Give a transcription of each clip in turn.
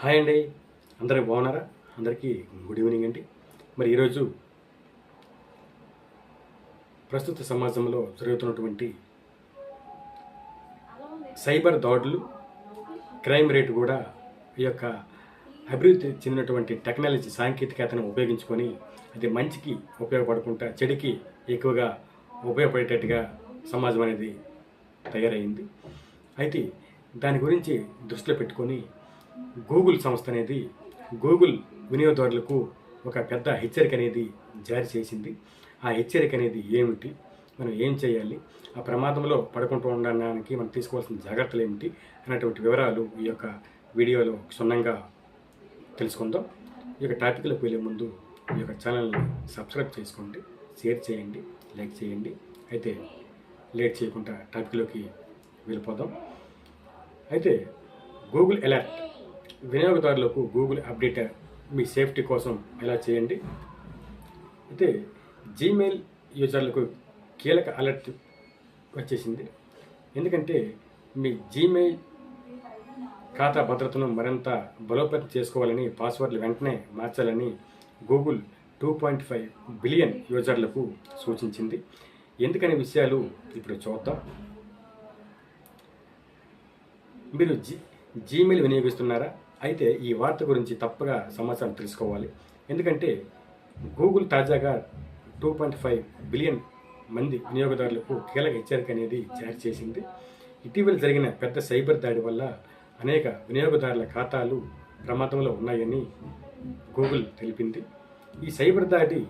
Hi అండి. అందరూ బాగున్నారా? అందరికీ గుడ్ ఈవినింగ్ అండి. మరి ఈరోజు ప్రస్తుత సమాజంలో జరుగుతున్నటువంటి సైబర్ దాడులు క్రైమ్ రేటు కూడా ఈ యొక్క అభివృద్ధి చెందినటువంటి టెక్నాలజీ సాంకేతికతను ఉపయోగించుకొని అది మంచికి ఉపయోగపడకుండా చెడుకి ఎక్కువగా ఉపయోగపడేటట్టుగా సమాజం అనేది తయారైంది. అయితే దాని గురించి దృష్టిలో పెట్టుకొని గూగుల్ సంస్థ అనేది గూగుల్ వినియోగదారులకు ఒక పెద్ద హెచ్చరిక అనేది జారీ చేసింది. ఆ హెచ్చరిక అనేది ఏమిటి? మనం ఏం చేయాలి? ఆ ప్రమాదంలో పడుకుంటూ ఉండడానికి మనం తీసుకోవాల్సిన జాగ్రత్తలు ఏమిటి? అనేటువంటి వివరాలు ఈ యొక్క వీడియోలో క్షుణ్ణంగా తెలుసుకుందాం. ఈ యొక్క టాపిక్లోకి వెళ్ళే ముందు ఈ యొక్క ఛానల్ని సబ్స్క్రైబ్ చేసుకోండి షేర్ చేయండి లైక్ చేయండి. అయితే లేట్ చేయకుండా టాపిక్లోకి వెళ్ళిపోదాం. అయితే గూగుల్ అలర్ట్ వినియోగదారులకు గూగుల్ అప్డేట్ మీ సేఫ్టీ కోసం ఎలా చేయండి? అయితే జీమెయిల్ యూజర్లకు కీలక అలర్ట్ వచ్చేసింది. ఎందుకంటే మీ జీమెయిల్ ఖాతా భద్రతను మరింత బలోపేతం చేసుకోవాలని పాస్వర్డ్లు వెంటనే మార్చాలని Google two point five billion యూజర్లకు సూచించింది. ఎందుకనే విషయాలు ఇప్పుడు చూద్దాం. మీరు జీ జీమెయిల్ వినియోగిస్తున్నారా? అయితే ఈ వార్త గురించి తప్పగా సమాచారం తెలుసుకోవాలి. ఎందుకంటే గూగుల్ తాజాగా టూ పాయింట్ ఫైవ్ బిలియన్ మంది వినియోగదారులకు కీలక హెచ్చరిక అనేది జారీ చేసింది. ఇటీవల జరిగిన పెద్ద సైబర్ దాడి వల్ల అనేక వినియోగదారుల ఖాతాలు ప్రమాదంలో ఉన్నాయని గూగుల్ తెలిపింది. ఈ సైబర్ దాడి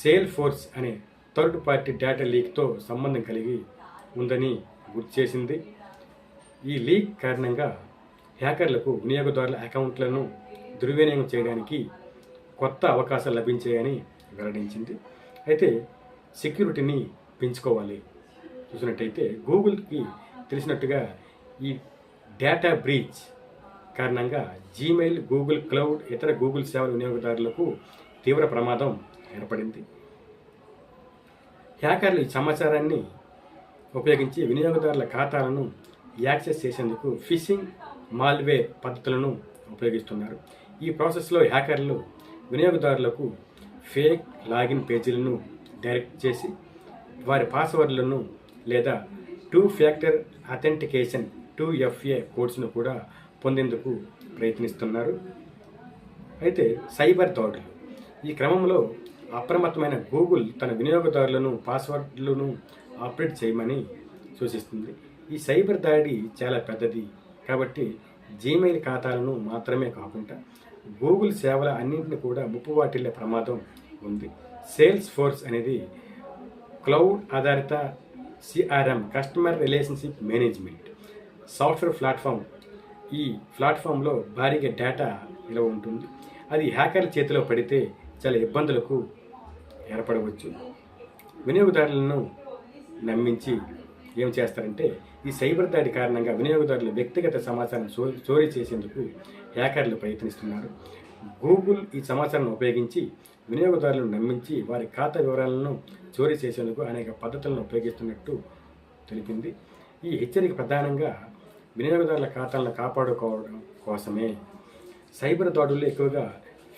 సేల్ ఫోర్స్ అనే థర్డ్ పార్టీ డేటా లీక్తో సంబంధం కలిగి ఉందని గుర్తు చేసింది. ఈ లీక్ కారణంగా హ్యాకర్లకు వినియోగదారుల అకౌంట్లను దుర్వినియోగం చేయడానికి కొత్త అవకాశాలు లభించాయని వెల్లడించింది. అయితే సెక్యూరిటీని పెంచుకోవాలి. చూసినట్టయితే గూగుల్కి తెలిసినట్టుగా ఈ డేటా బ్రీచ్ కారణంగా జీమెయిల్ గూగుల్ క్లౌడ్ ఇతర గూగుల్ సేవల వినియోగదారులకు తీవ్ర ప్రమాదం ఏర్పడింది. హ్యాకర్లు ఈ సమాచారాన్ని ఉపయోగించి వినియోగదారుల ఖాతాలను యాక్సెస్ చేసేందుకు ఫిషింగ్ మాల్వే పద్ధతులను ఉపయోగిస్తున్నారు. ఈ ప్రాసెస్లో హ్యాకర్లు వినియోగదారులకు ఫేక్ లాగిన్ పేజీలను డైరెక్ట్ చేసి వారి పాస్వర్డ్లను లేదా two factor authentication two FA కోడ్స్ను కూడా పొందేందుకు ప్రయత్నిస్తున్నారు. అయితే సైబర్ దాడులు ఈ క్రమంలో అప్రమత్తమైన గూగుల్ తన వినియోగదారులను పాస్వర్డ్లను ఆపరేట్ చేయమని సూచిస్తుంది. ఈ సైబర్ దాడి చాలా పెద్దది. కాబట్టి జీమెయిల్ ఖాతాలను మాత్రమే కాకుండా గూగుల్ సేవల అన్నింటిని కూడా ముప్పు వాటిల్లే ప్రమాదం ఉంది. సేల్స్ ఫోర్స్ అనేది క్లౌడ్ ఆధారిత CRM customer relationship management software platform ఈ ప్లాట్ఫామ్లో భారీగా డేటా నిలవ ఉంటుంది. అది హ్యాకర్ల చేతిలో పడితే చాలా ఇబ్బందులకు ఏర్పడవచ్చు. వినియోగదారులను నమ్మించి ఏం చేస్తారంటే ఈ సైబర్ దాడి కారణంగా వినియోగదారుల వ్యక్తిగత సమాచారం చో చోరీ చేసేందుకు హ్యాకర్లు ప్రయత్నిస్తున్నారు. గూగుల్ ఈ సమాచారాన్ని ఉపయోగించి వినియోగదారులను నమ్మించి వారి ఖాతా వివరాలను చోరీ చేసేందుకు అనేక పద్ధతులను ఉపయోగిస్తున్నట్టు తెలిపింది. ఈ హెచ్చరిక ప్రధానంగా వినియోగదారుల ఖాతాలను కాపాడుకోవడం కోసమే. సైబర్ దాడుల్లో ఎక్కువగా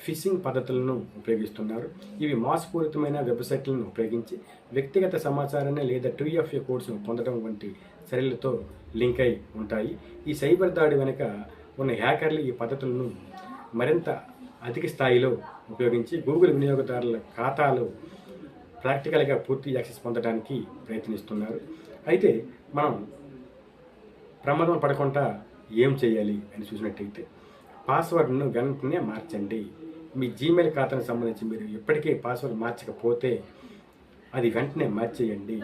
ఫిషింగ్ పద్ధతులను ఉపయోగిస్తున్నారు. ఇవి మోసపూరితమైన వెబ్సైట్లను ఉపయోగించి వ్యక్తిగత సమాచారాన్ని లేదా టూఎఫ్ఏ కోడ్స్ను పొందడం వంటి చర్యలతో లింక్ అయి ఉంటాయి. ఈ సైబర్ దాడి వెనుక ఉన్న హ్యాకర్లు ఈ పద్ధతులను మరింత అధిక స్థాయిలో ఉపయోగించి గూగుల్ వినియోగదారుల ఖాతాలు ప్రాక్టికల్గా పూర్తి యాక్సెస్ పొందడానికి ప్రయత్నిస్తున్నారు. అయితే మనం ప్రమాదం పడకుండా ఏం చేయాలి అని చూసినట్టయితే పాస్వర్డ్ను వెంటనే మార్చండి. మీ జీమెయిల్ ఖాతాకు సంబంధించి మీరు ఇప్పటికే పాస్వర్డ్ మార్చకపోతే అది వెంటనే మార్చేయండి.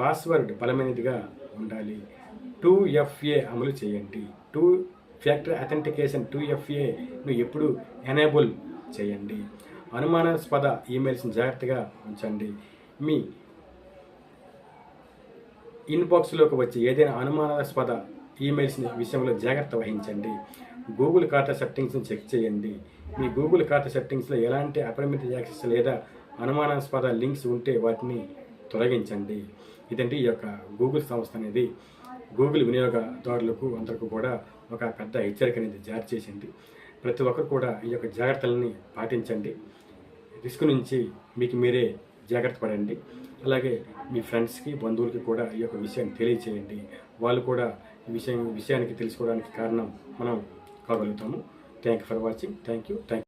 పాస్వర్డ్ బలమైనదిగా ఉండాలి. టూ ఎఫ్ఏ అమలు చేయండి. టూ ఫ్యాక్టర్ అథెంటికేషన్ టూ ఎఫ్ఏను ఎప్పుడు ఎనేబుల్ చేయండి. అనుమానాస్పద ఈమెయిల్స్ని జాగ్రత్తగా ఉంచండి. మీ ఇన్బాక్స్లోకి వచ్చి ఏదైనా అనుమానాస్పద ఈమెయిల్స్ని విషయంలో జాగ్రత్త వహించండి. గూగుల్ ఖాతా సెట్టింగ్స్ని చెక్ చేయండి. మీ గూగుల్ ఖాతా సెట్టింగ్స్లో ఎలాంటి అపరిమిత యాక్సెస్ లేదా అనుమానాస్పద లింక్స్ ఉంటే వాటిని తొలగించండి. ఇదండి ఈ యొక్క గూగుల్ సంస్థ అనేది గూగుల్ వినియోగదారులకు అందరికీ కూడా ఒక పెద్ద హెచ్చరిక అనేది జారీ చేసింది. ప్రతి ఒక్కరు కూడా ఈ యొక్క జాగ్రత్తలని పాటించండి. రిస్క్ నుంచి మీకు మీరే జాగ్రత్త పడండి. అలాగే మీ ఫ్రెండ్స్కి బంధువులకి కూడా ఈ యొక్క విషయాన్ని తెలియచేయండి. వాళ్ళు కూడా ఈ విషయం విషయానికి తెలుసుకోవడానికి కారణం మనం కాగలుగుతాము thank you for watching thank you thank you